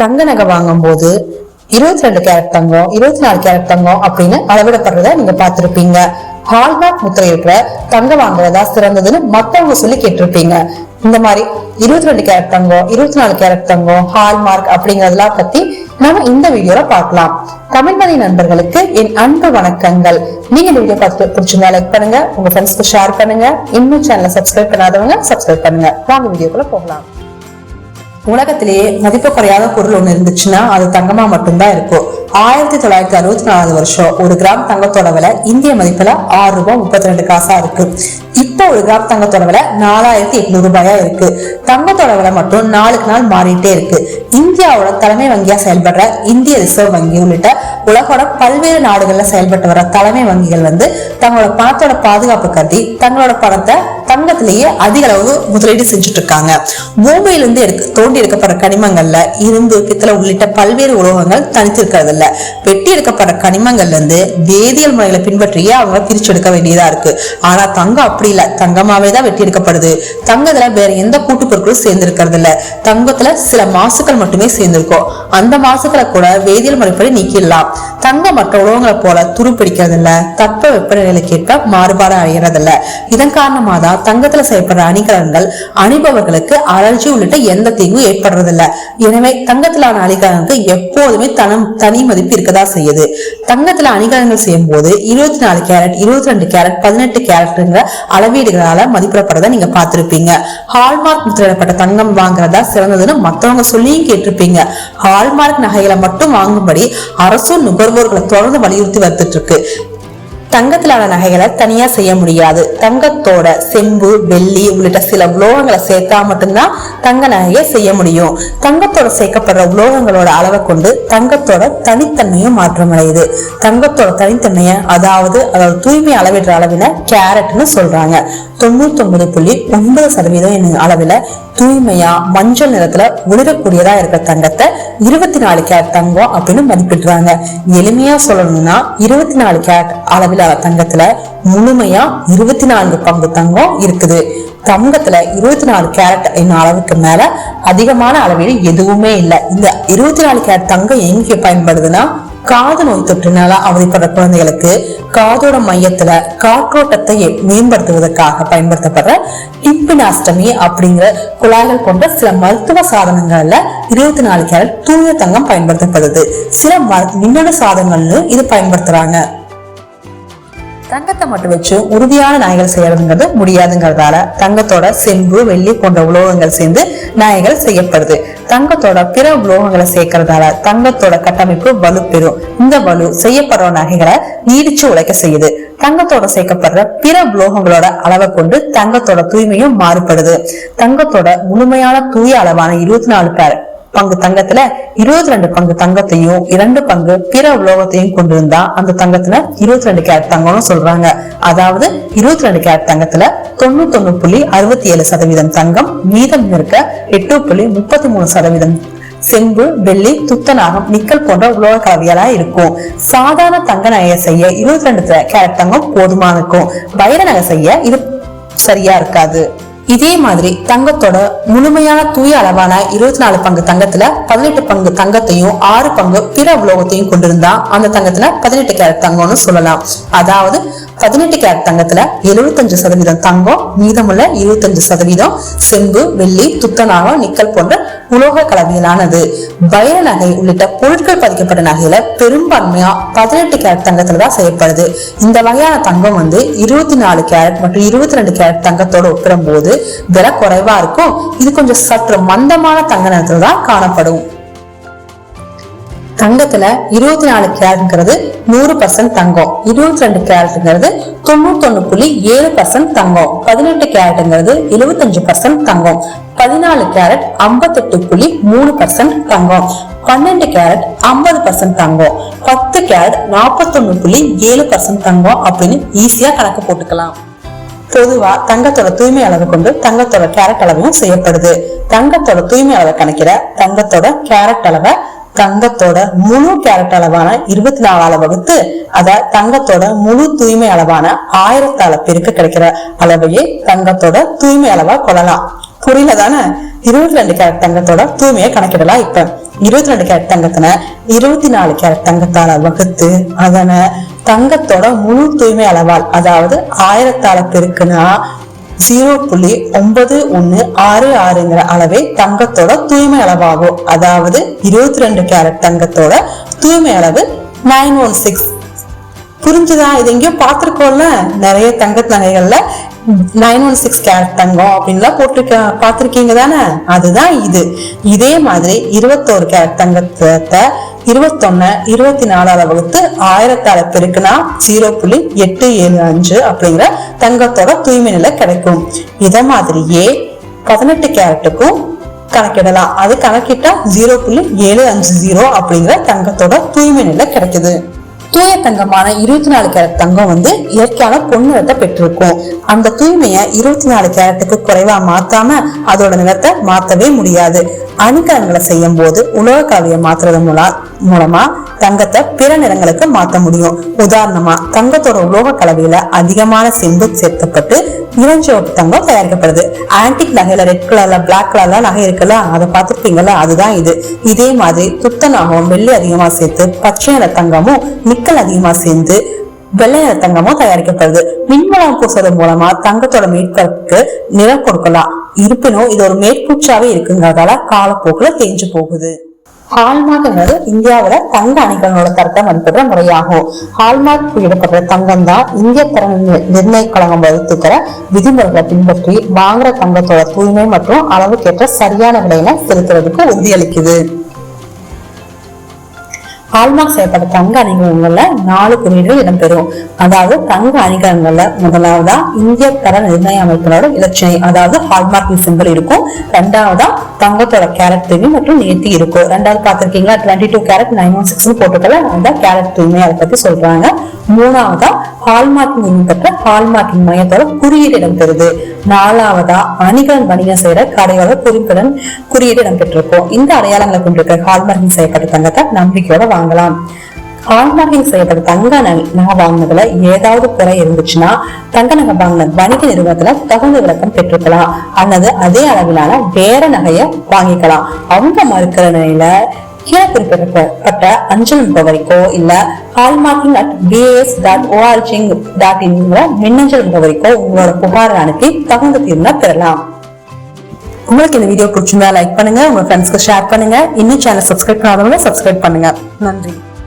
தங்க நகை வாங்கும் போது இருபத்தி ரெண்டு கேரட் தங்கம் இருபத்தி நாலு கேரட் தங்கம் அப்படின்னு அளவிடப்படுறத நீங்க பார்த்திருப்பீங்க. ஹால்மார்க் முத்திரை இருக்கிற தங்கம் வாங்குறதா சிறந்ததுன்னு மத்தவங்க சொல்லி கேட்டிருப்பீங்க. இந்த மாதிரி இருபத்தி ரெண்டு கேரட் தங்கம் இருபத்தி நாலு கேரட் தங்கம் ஹால்மார்க் அப்படிங்கறதெல்லாம் பத்தி நாம இந்த வீடியோல பார்க்கலாம். தமிழ்மதி நண்பர்களுக்கு என் அன்பு வணக்கங்கள். நீங்க இந்த வீடியோ பார்த்து பிடிச்சிருந்தா லைக் பண்ணுங்க. உங்க ஃப்ரெண்ட்ஸ்க்கு ஷேர் பண்ணுங்க. இன்னும் சேனலை சப்ஸ்கிரைப் பண்ணாதவங்க சப்ஸ்கிரைப் பண்ணுங்க. வாங்க வீடியோக்குள்ள போகலாம். உலகத்திலேயே மதிப்பு குறையாத பொருள் ஒண்ணு இருந்துச்சுன்னா அது தங்கமா மட்டும்தான் இருக்கும். ஆயிரத்தி தொள்ளாயிரத்தி அறுபத்தி நாலாவது வருஷம் ஒரு கிராம் தங்கத்தோட விலை இந்திய மதிப்புல ஆறு ரூபாய் முப்பத்தி ரெண்டு காசா இருக்கு. இப்போ ஒரு கிராம் தங்கத்தோட விலை நாலாயிரத்தி எட்நூறு ரூபாயா இருக்கு. தங்கத்தோட விலை மட்டும் நாளுக்கு நாள் மாறிட்டே இருக்கு. இந்தியாவோட தலைமை வங்கியா செயல்படுற இந்திய ரிசர்வ் வங்கி உள்ளிட்ட உலகோட பல்வேறு நாடுகள்ல செயல்பட்டு வர தலைமை வங்கிகள் வந்து தங்களோட பணத்தோட பாதுகாப்பு கருதி தங்களோட பணத்தை தங்கத்திலேயே அதிக அளவு முதலீடு செஞ்சுட்டு இருக்காங்க பூமியிலிருந்து எடுக்க தோண்டி எடுக்கப்படுற கனிமங்கள்ல இரும்பு பித்தளை உள்ளிட்ட பல்வேறு உலோகங்கள் தனித்திருக்கிறது இல்ல வெட்டி எடுக்கப்படுற கனிமங்கள்ல இருந்து வேதியியல் முறைகளை பின்பற்றியே அவங்க பிரிச்சு எடுக்க வேண்டியதா இருக்கு. ஆனா தங்கம் அப்படி இல்லை. தங்கமாவே தான் வெட்டி எடுக்கப்படுது தங்கத்துல வேற எந்த கூட்டு பொருட்களும் சேர்ந்திருக்கிறது இல்ல. தங்கத்துல சில மாசுக்கள் மட்டுமே சேர்ந்திருக்கும். அந்த மாசுக்களை கூட வேதியியல் முறைப்படி நீக்கிடலாம். தங்கம் மற்ற உலகங்களை போல துரு பிடிக்கிறது இல்ல. தட்ப வெப்பநிலைக்கு ஏற்ப மாறுபாடு அடைகிறது இல்ல. இதன் காரணமா தான் தங்கத்துல செய்யப்படுற அணிகலன்கள் அணிபவர்களுக்கு அலர்ஜி உள்ளிட்ட எந்த தீங்கும் ஏற்படுறது இல்ல. எனவே தங்கத்திலான அணிகலனுக்கு எப்போதுமே தனம் தனி மதிப்பு இருக்கதா செய்யுது. தங்கத்துல அணிகலன்கள் செய்யும் போது இருபத்தி நாலு கேரட் இருபத்தி ரெண்டு கேரட் பதினெட்டு கேரட்ங்கிற அளவில் முதலீடுகளால மதிப்பிடப்படுறத நீங்க பார்த்திருப்பீங்க. ஹால்மார்க் முத்திரையிடப்பட்ட தங்கம் வாங்குறதா சிறந்ததுன்னு மத்தவங்க சொல்லியும் கேட்டிருப்பீங்க. ஹால்மார்க் நகைகளை மட்டும் வாங்கும்படி அரசும் நுகர்வோர்களை தொடர்ந்து வலியுறுத்தி வந்துட்டு இருக்கு தங்கத்திலான நகைகளை தனியா செய்ய முடியாது. தங்கத்தோட செம்பு வெள்ளி உள்ளிட்ட சில உலோகங்களை சேர்த்தா மட்டும்தான் தங்க நகையை செய்ய முடியும். தங்கத்தோட சேர்க்கப்படுற உலோகங்களோட அளவை கொண்டு தங்கத்தோட தனித்தன்மையும் மாற்றமடையுது. தங்கத்தோட தனித்தன்மையை அதாவது அதோட தூய்மை அளவிடுற அளவில கேரட்னு சொல்றாங்க. தொண்ணூத்தி ஒன்பது புள்ளி ஒன்பது சதவீதம் என்னும் அளவுல தூய்மையா மஞ்சள் நிறத்துல ஒளிரக்கூடியதா இருக்கிற தங்கத்தை இருபத்தி நாலு கேரட் தங்கம் அப்படின்னு மதிப்பிடுறாங்க. எளிமையா சொல்லணும்னா இருபத்தி நாலு கேரட் அளவிலான தங்கத்துல முழுமையா இருபத்தி நான்கு பங்கு தங்கம் இருக்குது. தங்கத்துல இருபத்தி நாலு கேரட் என்ன அளவுக்கு மேல? அதிகமான அளவில் எதுவுமே இல்லை. இந்த இருபத்தி நாலு கேரட் தங்கம் எங்கே பயன்படுதுன்னா காது நோய் தொற்றினால அவதிப்படுற குழந்தைகளுக்கு காதோட மையத்துல காற்றோட்டத்தை மேம்படுத்துவதற்காக பயன்படுத்தப்படுற டிம்பினாஸ்டமி அப்படிங்கிற குழாய்கள் கொண்ட சில மருத்துவ சாதனங்கள்ல இருபத்தி நாலு கேரட் தூய தங்கம் பயன்படுத்தப்படுது. சில மின்னணு சாதனங்கள்னு இது பயன்படுத்துறாங்க. தங்கத்தை மட்டும் வச்சு உறுதியான நாய்கள் செய்யறதுங்கிறது முடியாதுங்கிறதால தங்கத்தோட செம்பு வெள்ளி போன்ற உலோகங்கள் சேர்ந்து நாய்கள் செய்யப்படுது. தங்கத்தோட பிற உலோகங்களை சேர்க்கறதால தங்கத்தோட கட்டமைப்பு வலு பெறும். இந்த வலு செய்யப்படுற நகைகளை நீடிச்சு உழைக்க செய்யுது. தங்கத்தோட சேர்க்கப்படுற பிற உலோகங்களோட அளவை கொண்டு தங்கத்தோட தூய்மையும் மாறுபடுது. தங்கத்தோட முழுமையான தூய அளவான இருபத்தி நாலு பேர் பங்கு தங்கத்துல இருபத்தி ரெண்டு பங்கு தங்கத்தையும் இரண்டு பங்கு பிற உலோகத்தையும் கொண்டிருந்தா அந்த தங்கத்துல இருபத்தி ரெண்டு கேரட் தங்கம்னு சொல்றாங்க. அதாவது இருபத்தி ரெண்டு கேரட் தங்கத்துல தொண்ணூத்தி ஒண்ணு புள்ளி அறுபத்தி ஏழு சதவீதம் தங்கம் மீதம் இருக்க எட்டு புள்ளி முப்பத்தி மூணு சதவீதம் செம்பு வெள்ளி துத்தநாகம் நிக்கல் போன்ற உலோக கலவைகளா இருக்கும். சாதாரண தங்க நகையை செய்ய இருபத்தி ரெண்டு கேரட் தங்கம் போதுமான இருக்கும்? வைர நகை செய்ய இது சரியா இருக்காது. இதே மாதிரி தங்கத்தோட முழுமையான தூய அளவான இருபத்தி நாலு பங்கு தங்கத்துல பதினெட்டு பங்கு தங்கத்தையும் ஆறு பங்கு பிற உலோகத்தையும் கொண்டிருந்தா அந்த தங்கத்துல பதினெட்டு கேரட் தங்கம்னு சொல்லலாம். அதாவது பதினெட்டு கேரட் தங்கத்துல எழுபத்தஞ்சு சதவீதம் தங்கம் மீதமுள்ள இருபத்தஞ்சு சதவீதம் செம்பு வெள்ளி துத்தநாகம் நிக்கல் போன்ற உலோக கலவையிலானது வைர நகை உள்ளிட்ட பொருட்கள் பதிக்கப்பட்ட நகையில பெரும்பான்மையா பதினெட்டு கேரட் தங்கத்துல தான் செய்யப்படுது. இந்த வகையான தங்கம் வந்து இருபத்தி நாலு கேரட் மற்றும் இருபத்தி ரெண்டு கேரட் தங்கத்தோட ஒப்பிடும்போது விலை குறைவா இருக்கும். இது கொஞ்சம் சற்று மந்தமான தங்க நிறத்துல தான் காணப்படும். தங்கத்துல இருபத்தி நாலு கேரட்ங்கிறது நூறு பர்சன்ட் தங்கம். இருபத்தி ரெண்டு கேரட்ங்கிறது தொண்ணூத்தொன்னு புள்ளி ஏழு பர்சன்ட் தங்கம். பதினெட்டு கேரட்ங்கிறது எழுபத்தஞ்சு பர்சன்ட் தங்கம். பதினாலு கேரட் ஐம்பத்தெட்டு புள்ளி மூணு பர்சன்ட் தங்கம். பன்னெண்டு கேரட் ஐம்பது பர்சன்ட் தங்கம். பத்து கேரட் நாற்பத்தொன்னு புள்ளி ஏழு பர்சன்ட் தங்கம் அப்படின்னு ஈஸியா கணக்கு போட்டுக்கலாம். பொதுவா தங்கத்தோட தூய்மை அளவு கொண்டு தங்கத்தோட கேரட் அளவையும் செய்யப்படுது. தங்கத்தோட தூய்மை அளவை கணக்கிட தங்கத்தோட கேரட் அளவை தங்கத்தோட முழு கேரட் அளவான இருபத்தி நாலால வகுத்து அத தங்கத்தோட முழு தூய்மை அளவான ஆயிரத்தால பெருக்க கிடைக்கிற அளவையே தங்கத்தோட தூய்மை அளவா கொள்ளலாம். புரியல தானே? இருபத்தி ரெண்டு கேரட் தங்கத்தோட தூய்மையை கணக்கிடலாம் இப்ப. இருபத்தி ரெண்டு கேரட் தங்கத்தின இருபத்தி நாலு கேரட் தங்கத்தால வகுத்து அதனை தங்கத்தோட முழு தூய்மை அளவால் அதாவது ஆயிரத்தால பெருக்குனா ஜீரோ புள்ளி ஒன்பது ஒன்று ஆறு ஆறுங்கிற அளவே தங்கத்தோட தூய்மை அளவாகும். அதாவது இருபத்தி ரெண்டு கேரட் தங்கத்தோட தூய்மை அளவு நைன் ஒன் சிக்ஸ். புரிஞ்சுதா? இது எங்கேயோ பார்த்துருக்கோம்ல? நிறைய தங்க நகைகள்ல நைன் ஒன் சிக்ஸ் கேரட் தங்கம் அப்படின்லாம் போட்டிருக்க பார்த்துருக்கீங்க தானே அதுதான் இது. இதே மாதிரி இருபத்தோரு கேரட் தங்கத்தை இருபத்தொன்னு இருபத்தி நாலாவது வகுத்து ஆயிரத்தால பெருக்குனா ஜீரோ புள்ளி எட்டு ஏழு அஞ்சு அப்படிங்கிற தங்கத்தோட தூய்மை நிலை கிடைக்கும். இத மாதிரியே பதினெட்டு கேரட்டுக்கும் கணக்கிடலாம். அது கணக்கிட்டா ஜீரோ புள்ளி ஏழு அஞ்சு ஜீரோ அப்படிங்கிற தங்கத்தோட தூய்மை நிலை கிடைக்குது. தூய தங்கமான இருபத்தி நாலு கேரட் தங்கம் வந்து இயற்கையான பொன்னிறத்தை பெற்றிருக்கும். அந்த தூய்மையை இருபத்தி நாலு கேரட்டுக்கு குறைவா மாத்தாம அதோட நிறத்தை மாத்தவே முடியாது. அணிகலன்களை செய்யும் போது உலோக கலவையை மாத்துறது மூலம் மூலமா தங்கத்தை பிற நிறங்களுக்கு மாத்த முடியும். உதாரணமா தங்கத்தோட உலோக கலவையில அதிகமான செம்பு சேர்க்கப்பட்டு இளஞ்சிவப்பு தங்கம் தயாரிக்கப்படுது. ஆன்டிக் நகையில ரெட் கலர்ல பிளாக் கலர்ல நகை இருக்குல்ல அதை பார்த்துருப்பீங்கல்ல அதுதான் இது. இதே மாதிரி துத்தநாகம் வெள்ளி அதிகமா சேர்த்து பச்சை நிற தங்கமும் நிக்கல் அதிகமா சேர்ந்து வெள்ளை நிற தங்கமும் தயாரிக்கப்படுது. மின்வளம் பூசுறது மூலமா தங்கத்தோட மேற்பரப்புக்கு நிறம் கொடுக்கலாம். இருப்பினும் இது ஒரு மேற்பூச்சாவே இருக்குங்கிறதால காலப்போக்குல தேஞ்சு போகுது. ஹால்மார்க்ங்கிறது இந்தியாவுல தங்க அணிகளோட தரத்தை மதிப்பிடுற முறையாகும். ஹால்மார்க் குறியிடப்படுற தங்கம் தான் இந்திய தர நிர்ணய கழகம் வகுத்துக்கிற விதிமுறைகளை பின்பற்றி வாங்குற தங்கத்தோட தூய்மை மற்றும் அளவுக்கேற்ற சரியான விலையில செலுத்துறதுக்கு உறுதியளிக்குது. ஹால்மார்க் செய்யப்பட்ட தங்க அணிகலன்கள்ல நாலு குறியீடுகள் இடம்பெறும். அதாவது தங்க அணிகலன்கள்ல முதலாவதா இந்திய தர நிர்ணய அமைப்பினோட இலட்சணை அதாவது ஹால்மார்க் சிம்பிள் இருக்கும். ரெண்டாவதா தங்கத்தோட கேரட் தூய்மை மற்றும் நேர்த்தி இருக்கும். ரெண்டாவது பார்த்திருக்கீங்களா? Twenty two carat nine one six போட்டுக்கல அந்த கேரட் தூய்மை அதை பத்தி சொல்றாங்க. மூணாவதா ஹால்மார்க்கிங் பெற்ற ஹால்மார்க்கிங் மையத்தோட குறியீடு இடம்பெறுது. நாலாவதா அணிகலன் வணிகம் செய்யற கடையோட குறிப்புடன் குறியீடு இடம்பெற்றிருக்கும். இந்த அடையாளங்களை கொண்டிருக்க ஹால்மார்க்கிங் செய்யப்பட்ட தங்கத்தை நம்பிக்கையோட வாங்கலாம். ஹால்மார்க்கிங் செய்யப்பட்ட தங்க நகை வாங்கினதுல ஏதாவது குறை இருந்துச்சுன்னா தங்க நகை வாங்கின வணிக நிறுவனத்துல தகுந்த விளக்கம் பெற்றுக்கலாம். அல்லது அதே அளவிலான வேற நகையை வாங்கிக்கலாம். அவங்க மறுக்கிற நிலையில கீழே குறிப்பிடப்பட்ட அஞ்சல் முகவரிக்கோ இல்ல ஹால்மார்க்கிங் அட் பிஎஸ் டாட் ஓஆர்ஜிங் டாட் இன்ங்கிற மின்னஞ்சல் முகவரிக்கோ உங்களோட புகாரை அனுப்பி தகுந்த தீர்மானம் பெறலாம். உங்களுக்கு இந்த வீடியோ பிடிச்சிருந்தா லைக் பண்ணுங்க உங்க ஃப்ரெண்ட்ஸ்க்கு ஷேர் பண்ணுங்க. இன்னும் சேனல் சப்ஸ்கிரைப் பண்ணாதவங்க சப்ஸ்கிரைப் பண்ணுங்க. நன்றி.